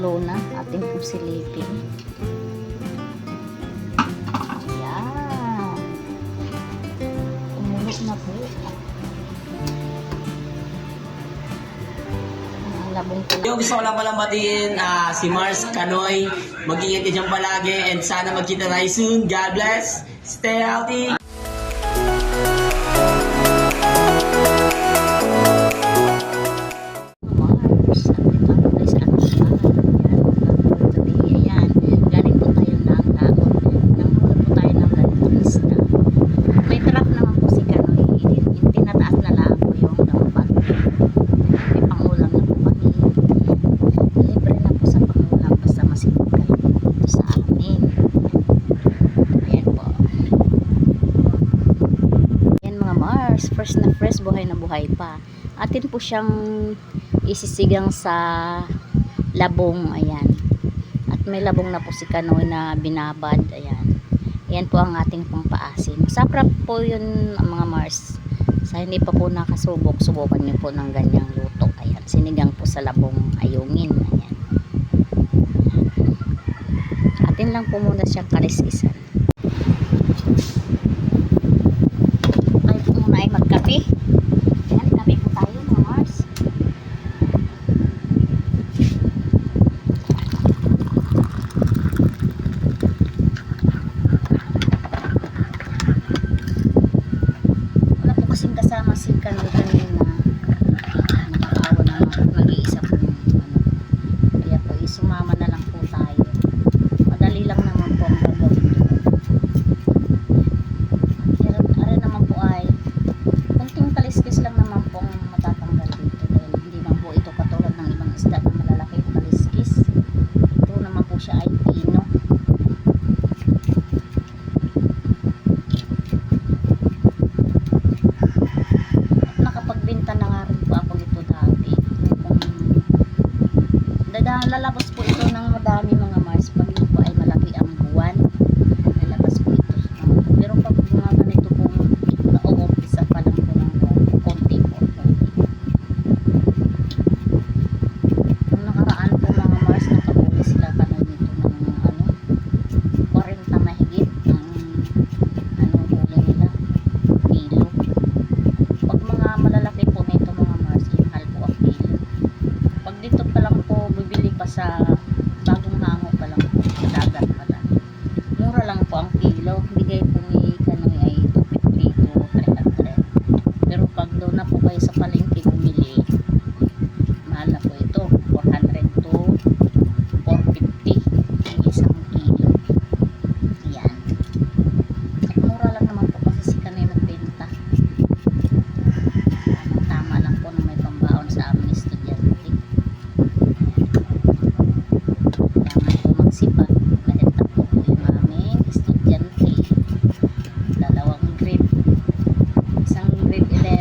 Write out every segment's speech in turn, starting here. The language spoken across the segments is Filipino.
Kumulo na ating po silipin. Yan. Kumulo na po. Yung gusto ko lang palang batiin ah, si Mars Kanoy. Mag-ingat ka dyan palagi and sana magkita tayo soon. God bless. Stay healthy. Buhay pa. Atin po siyang isisigang sa labong, ayan. At may labong na po si Kanoy na binabad, ayan. Ayan po ang ating pangpaasim. Saprap po yun mga Mars. Sa hindi pa po nakasubok, subukan niyo po ng ganyang luto. Ayan, sinigang po sa labong ayungin. Ayan. Atin lang po muna siya kaliskisan. sa with 11.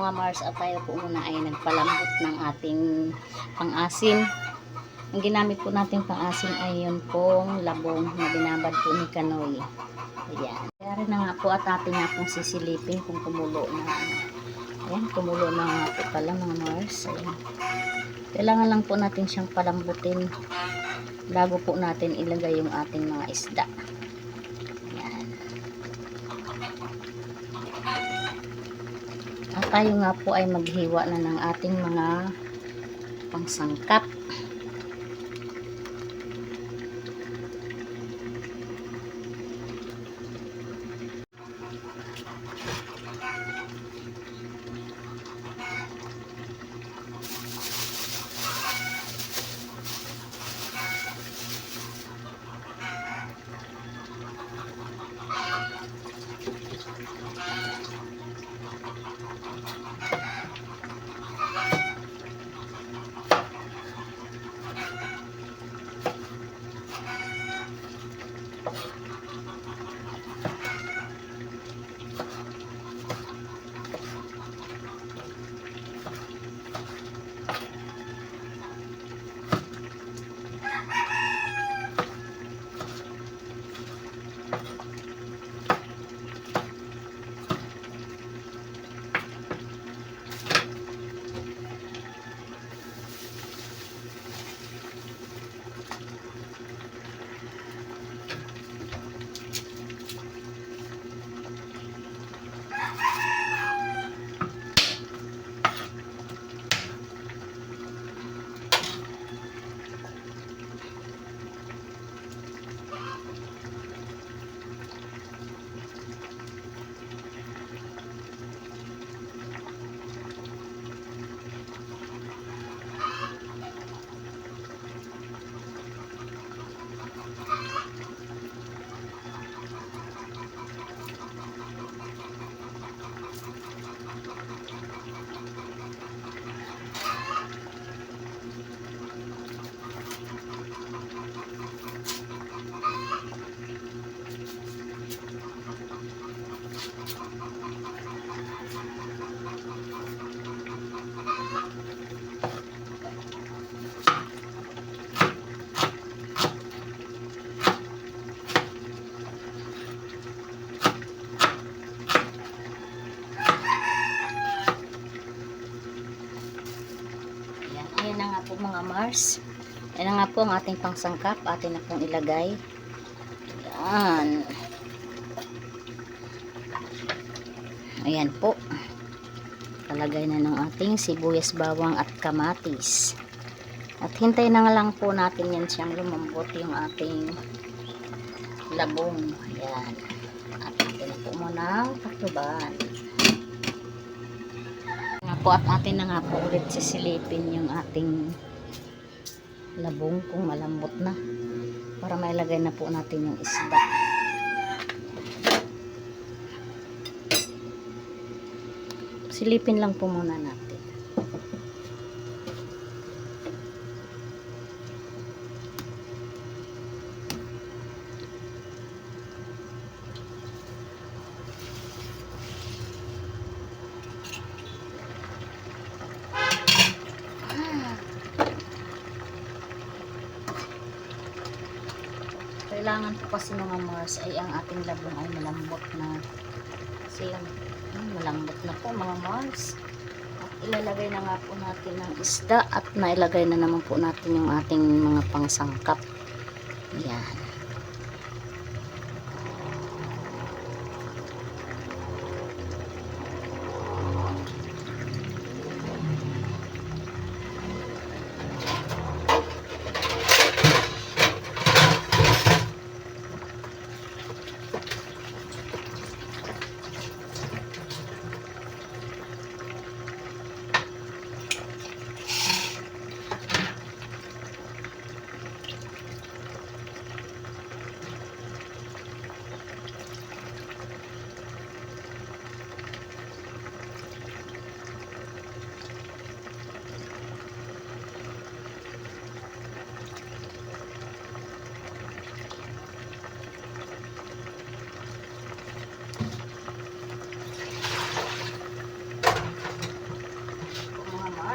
Mga Mars at tayo po muna ay nagpalambot ng ating pang-asim. Ang ginamit po natin pang-asim ay yun pong labong na binabad po ni Kanoy. Ayan. Kaya na nga po at ating nga pong sisilipin kung kumulo na. Ayan, kumulo na nga po pala mga Mars. Ayan. Kailangan lang po natin siyang palambutin bago po natin ilagay yung ating mga isda. Tayo nga po ay maghiwa na ng ating mga pangsangkap. Mars. Ayan nga po ang ating pangsangkap. Atin na pong ilagay. Ayan. Ayan po. Talagay na ng ating sibuyas, bawang at kamatis. At hintay na lang po natin yan siyang lumambot yung ating labong. Ayan. At atin na po muna taktuban nga po at atin na nga po ulit sisilipin yung ating labong kung malambot na para mailagay na po natin yung isda Silipin lang po muna natin. Kailangan po kasi mga Mars ay ang ating labong ay malambot na. Kasi yan, hmm, malambot na po At ilalagay na nga po natin ng isda at nailagay na naman po natin yung ating mga pangsangkap. Yan.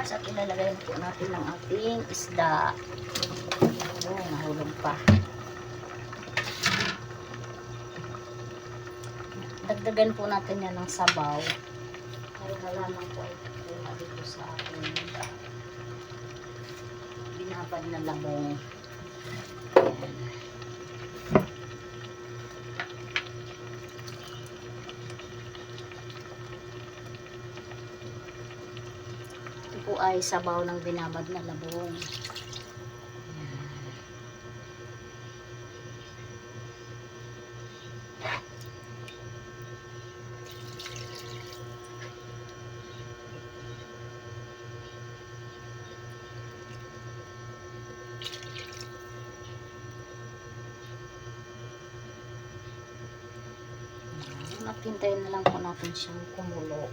Mars at ilalagay po natin ang ating isda. Oh, nahulog pa. Dagdagan po natin yan ng sabaw. Ay sabaw ng binabad na labong. Ayan. Ayan. At hintayin na lang po natin siyang kumulo.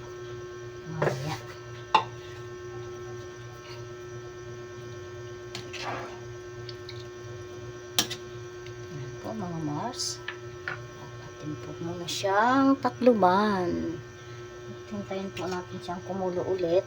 Mamaya. Ayan po mga Mars. Atin po muna siyang takluban. At hintayin po natin siyang kumulo ulit.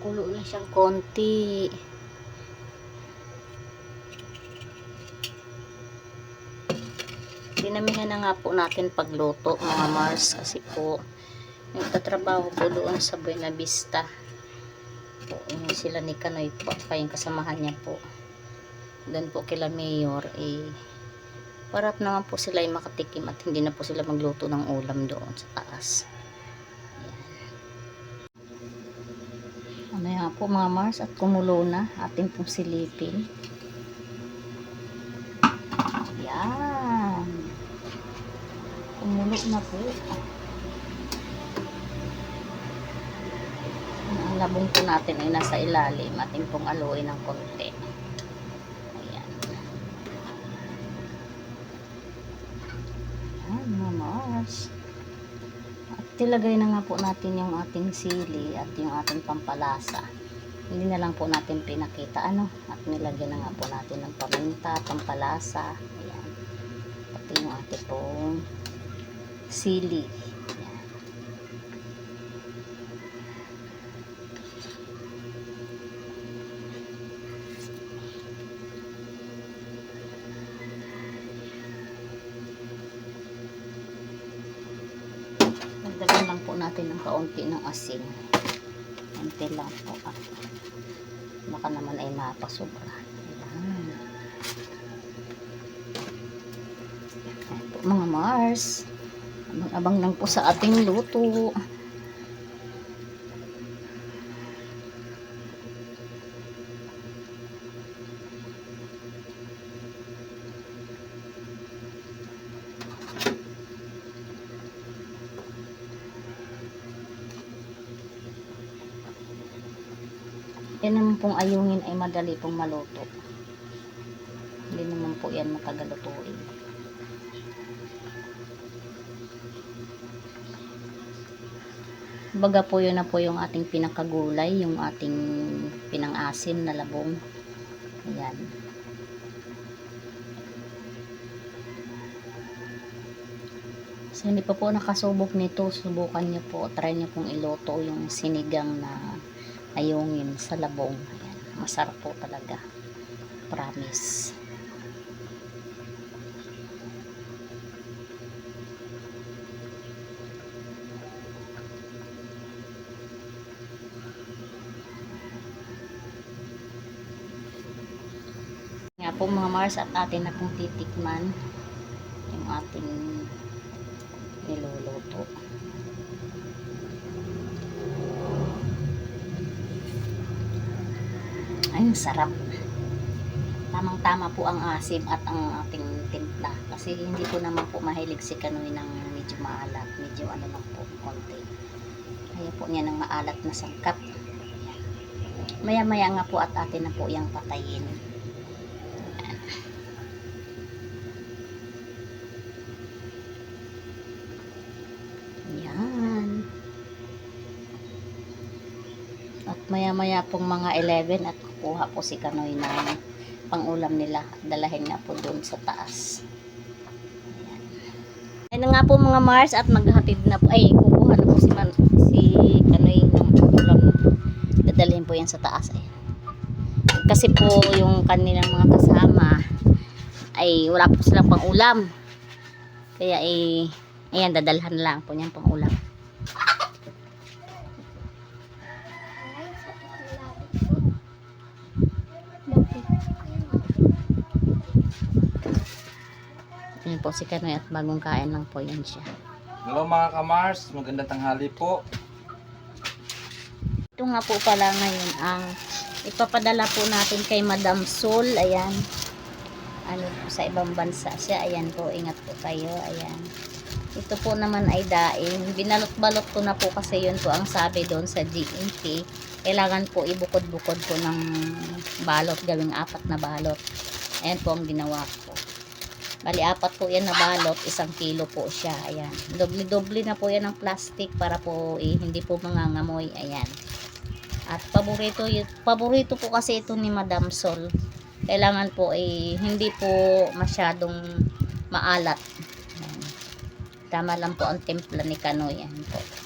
Kumukulo na siyang konti. Dinamihan na nga po natin pagluto mga Mars kasi po nagtatrabaho po doon sa Buena Vista. Po, yung sila ni Kanoy po, pa yung kasamahan niya po. Doon po kila Mayor eh Parap naman po sila ay makatikim at hindi na po sila magluto ng ulam doon sa taas. Ano yan po mga Mars at kumulo na ating pong silipin. Yan. Kumulo na po. Ang labong po natin ay nasa ilalim. Ating pong aluin ng konti. Ayan. Ayan, mga Mars. At tilagay na nga po natin yung ating sili at yung ating pampalasa. Hindi na lang po natin pinakita ano. At nilagyan na nga po natin ng paminta, pampalasa. Ayan. Pati yung ating pong sili. Ayan. Natin ng asin. Kaunti lang po. Ah. Baka naman ay mapasobra. Ayan. Ayan po mga Mars. Abang-abang lang po sa ating luto. Naman pong ayungin ay madali pong maluto. Hindi naman po yan matagal lutuin. Baga po yun na po yung ating pinakagulay, yung ating pinang-asim na labong. Ayan. So, hindi pa po nakasubok nito, subukan niyo po, try niyo pong iluto yung sinigang na ayungin sa labong. Ayan. Masarap po talaga. Promise. Nga po mga Mars at atin na pong titikman yung ating niluluto. Ay, sarap. Tamang-tama po ang asim at ang ating timpla. Kasi hindi po naman po mahilig si Kanoy ng medyo maalat. Medyo ano lang po, konti. Kaya po niya ng maalat na sangkap. Maya-maya nga po at atin na po yung patayin. At maya-maya pong mga 11 at kukuha po si Kanoy ng pangulam nila. Dalahin nga po doon sa taas. Ayan. Ayan nga po mga Mars at maghatid na po. Ay, kukuha na po si, Man, si Kanoy ng ulam. Dadalhin po yan sa taas. Ayan. Kasi po yung kanilang mga kasama ay wala po silang pangulam. Kaya ay ayan dadalhan lang po niyan pangulam. Ayan po si Kanoy at bagong kain lang po yan siya. Hello mga kamars, magandang tanghali po. Ito nga po pala ngayon ang ipapadala po natin kay Madam Sol. Ayan. Ano po sa ibang bansa siya. Ayan po, ingat po kayo. Ayan. Ito po naman ay daing. Binalot-balot ko na po kasi yun po ang sabi doon sa GMP. Kailangan po ibukod-bukod po ng balot. Gawing apat na balot. Ayan po ang ginawa ko. Bali, apat po yan na balot. Isang kilo po siya. Ayan. Doble-doble na po yan ng plastic para po eh, hindi po mangangamoy. Ayan. At paborito, paborito po kasi ito ni Madam Sol. Kailangan po eh, hindi po masyadong maalat. Ayan. Tama lang po ang timpla ni Kanoy. Ayan po.